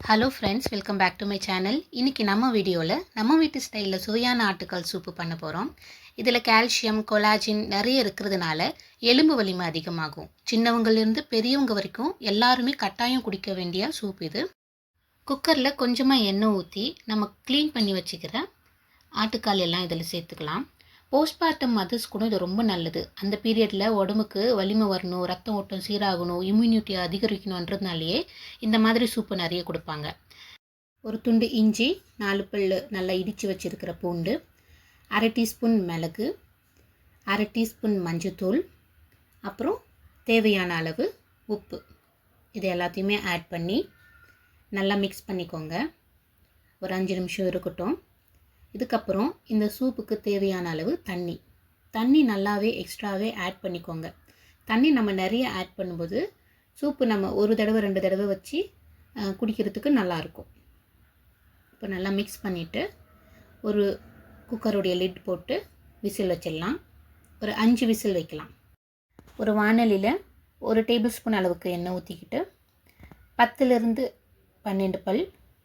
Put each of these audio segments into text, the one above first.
Hello friends welcome back to my channel இன்றைக்கி நம்ம வீடியோவில் நம்ம வீட்டு ஸ்டைலில் சுவையான ஆட்டுக்கால் சூப்பு பண்ண போகிறோம் இதில் கால்சியம் கொலாஜின் நிறைய இருக்கிறதுனால எலும்பு வலிமை அதிகமாகும். சின்னவங்கலேருந்து பெரியவங்க வரைக்கும் எல்லாருமே கட்டாயம் குடிக்க வேண்டிய சூப் இது. குக்கரில் கொஞ்சமாக எண்ணெய் ஊற்றி நம்ம க்ளீன் பண்ணி வச்சுக்கிற ஆட்டுக்கால் எல்லாம் இதில் சேர்த்துக்கலாம். போஸ்ட்மார்ட்டம் மதர்ஸ் கூட இது ரொம்ப நல்லது. அந்த பீரியடில் உடம்புக்கு வலிமை வரணும் ரத்தம் ஓட்டம் சீராகணும் இம்யூனிட்டி அதிகரிக்கணுன்றதுனாலேயே இந்த மாதிரி சூப்பு நிறைய கொடுப்பாங்க. ஒரு துண்டு இஞ்சி நாலு பல் நல்லா இடித்து வச்சுருக்கிற பூண்டு அரை டீஸ்பூன் மிளகு அரை டீஸ்பூன் மஞ்சத்தூள் அப்புறம் தேவையான அளவு உப்பு. இது எல்லாத்தையுமே ஆட் பண்ணி நல்லா மிக்ஸ் பண்ணிக்கோங்க. ஒரு அஞ்சு நிமிஷம் இருக்கட்டும். இதுக்கப்புறம் இந்த சூப்புக்கு தேவையான அளவு தண்ணி. தண்ணி நல்லாவே எக்ஸ்ட்ராவே ஆட் பண்ணிக்கோங்க. தண்ணி நம்ம நிறைய ஆட் பண்ணும்போது சூப்பு நம்ம ஒரு தடவை ரெண்டு தடவை வச்சு குடிக்கிறதுக்கு நல்லாயிருக்கும். இப்போ நல்லா மிக்ஸ் பண்ணிவிட்டு ஒரு குக்கருடைய லிட் போட்டு விசில் வச்சிடலாம். ஒரு அஞ்சு விசில் வைக்கலாம். ஒரு வானலியில் ஒரு டேபிள் ஸ்பூன் அளவுக்கு எண்ணெய் ஊற்றிக்கிட்டு பத்துலேருந்து பன்னெண்டு பல்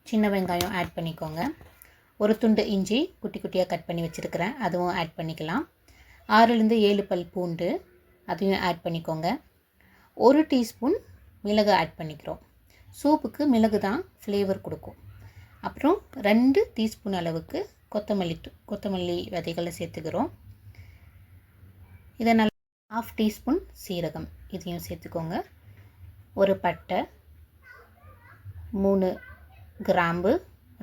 சின்ன வெங்காயம் ஆட் பண்ணிக்கோங்க. ஒரு துண்டு இஞ்சி குட்டி குட்டியாக கட் பண்ணி வச்சுருக்கிறேன். அதுவும் ஆட் பண்ணிக்கலாம். ஆறுலேருந்து ஏழு பல் பூண்டு அதையும் ஆட் பண்ணிக்கோங்க. ஒரு டீஸ்பூன் மிளகு ஆட் பண்ணிக்கிறோம். சூப்புக்கு மிளகு தான் ஃப்ளேவர் கொடுக்கும். அப்புறம் ரெண்டு டீஸ்பூன் அளவுக்கு கொத்தமல்லி கொத்தமல்லி விதைகளை சேர்த்துக்கிறோம். இதை நல்லா ஆஃப் டீஸ்பூன் சீரகம் இதையும் சேர்த்துக்கோங்க. ஒரு பட்டை மூணு கிராம்பு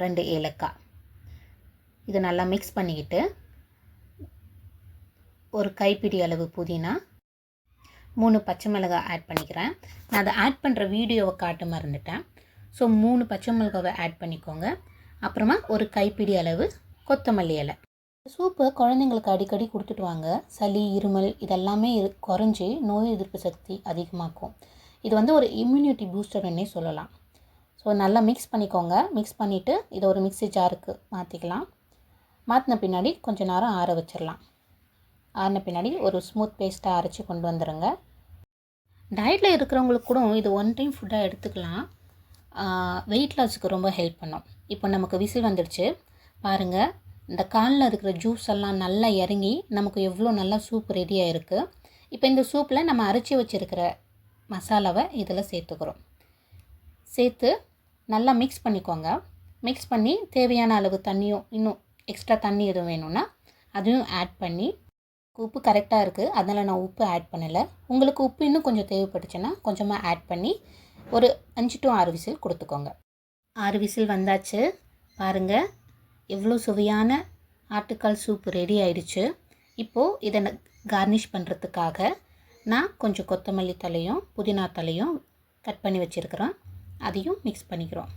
ரெண்டு ஏலக்காய். இதை நல்லா மிக்ஸ் பண்ணிக்கிட்டு ஒரு கைப்பிடி அளவு புதினா மூணு பச்சை மிளகாய் ஆட் பண்ணிக்கிறேன். நான் அதை ஆட் பண்ணுற வீடியோவை காட்ட மறந்துட்டேன். ஸோ மூணு பச்சை மிளகாவை ஆட் பண்ணிக்கோங்க. அப்புறமா ஒரு கைப்பிடி அளவு கொத்தமல்லி இலை. சூப்பு குழந்தைங்களுக்கு அடிக்கடி கொடுத்துட்டு வாங்க. சளி இருமல் இதெல்லாமே இரு குறைஞ்சி நோய் எதிர்ப்பு சக்தி அதிகமாக்கும். இது வந்து ஒரு இம்யூனிட்டி பூஸ்டர்னே சொல்லலாம். ஸோ நல்லா மிக்ஸ் பண்ணிக்கோங்க. மிக்ஸ் பண்ணிவிட்டு இதை ஒரு மிக்சி ஜாருக்கு மாற்றிக்கலாம் மாற்றின பின்னாடி கொஞ்சம் நேரம் ஆற வச்சிடலாம் ஆறின பின்னாடி ஒரு ஸ்மூத் பேஸ்ட்டாக அரைச்சி கொண்டு வந்துடுங்க டயட்டில் இருக்கிறவங்களுக்கு கூட இது ஒன் டைம் ஃபுட்டாக எடுத்துக்கலாம். வெயிட் லாஸுக்கு ரொம்ப ஹெல்ப் பண்ணும். இப்போ நமக்கு விசில் வந்துடுச்சு. பாருங்கள் இந்த காலில் இருக்கிற ஜூஸ் எல்லாம் நல்லா இறங்கி நமக்கு எவ்வளோ நல்லா சூப் ரெடியாக இருக்குது இப்போ இந்த சூப்பில் நம்ம அரைச்சி வச்சுருக்கிற மசாலாவை இதில் சேர்த்துக்கிறோம். சேர்த்து நல்லா மிக்ஸ் பண்ணிக்கோங்க. மிக்ஸ் பண்ணி தேவையான அளவு தண்ணியும் இன்னும் எக்ஸ்ட்ரா தண்ணி எதுவும் வேணும்னா அதையும் ஆட் பண்ணி உப்பு கரெக்டாக இருக்குது அதனால் நான் உப்பு ஆட் பண்ணலை. உங்களுக்கு உப்பு இன்னும் கொஞ்சம் தேவைப்பட்டுச்சுன்னா கொஞ்சமாக ஆட் பண்ணி ஒரு அஞ்சு டு ஆறு விசில் கொடுத்துக்கோங்க. ஆறு விசில் வந்தாச்சு. பாருங்கள் எவ்வளோ சுவையான ஆட்டுக்கால் சூப் ரெடி ஆயிடுச்சு. இப்போது இதை கார்னிஷ் பண்ணுறதுக்காக நான் கொஞ்சம் கொத்தமல்லி தலையும் புதினா தலையும் கட் பண்ணி வச்சுருக்கிறேன் அதையும் மிக்ஸ் பண்ணிக்கிறோம்.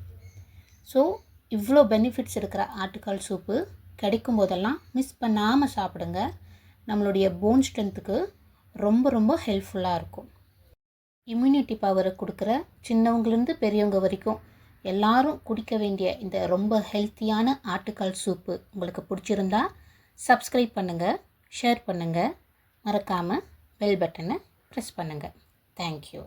ஸோ இவ்வளோ பெனிஃபிட்ஸ் இருக்கிற ஆட்டுக்கால் சூப்பு கிடைக்கும் போதெல்லாம் மிஸ் பண்ணாமல் சாப்பிடுங்க. நம்மளுடைய போன் ஸ்ட்ரென்த்துக்கு ரொம்ப ரொம்ப ஹெல்ப்ஃபுல்லாக இருக்கும். இம்யூனிட்டி பவரை கொடுக்குற சின்னவங்கலேருந்து பெரியவங்க வரைக்கும் எல்லாரும் குடிக்க வேண்டிய இந்த ரொம்ப ஹெல்த்தியான ஆட்டுக்கால் சூப்பு உங்களுக்கு பிடிச்சிருந்தா சப்ஸ்கிரைப் பண்ணுங்கள் ஷேர் பண்ணுங்கள் மறக்காமல் பெல் பட்டனை ப்ரெஸ் பண்ணுங்கள் தேங்க்யூ